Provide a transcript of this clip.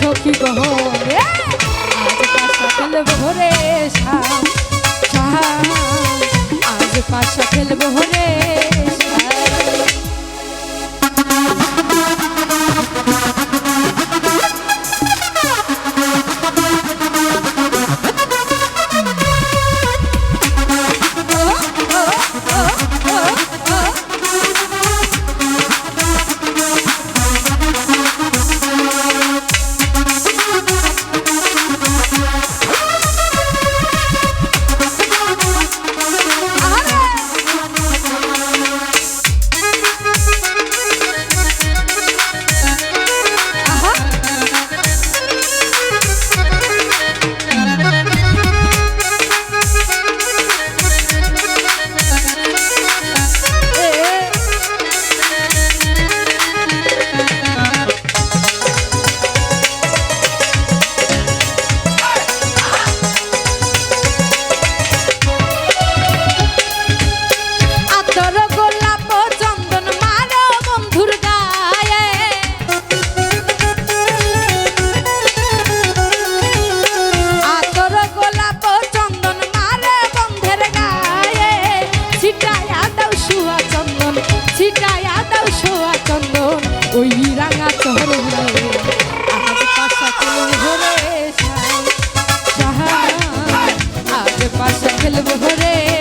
সখী গহরে আজ পাশা খেলব ভরে সাহা। আজ পাশা খেলব ভরে ভাঙা চহর ভুলে আজ পাশা খেলব ভরে সাহায় ভরে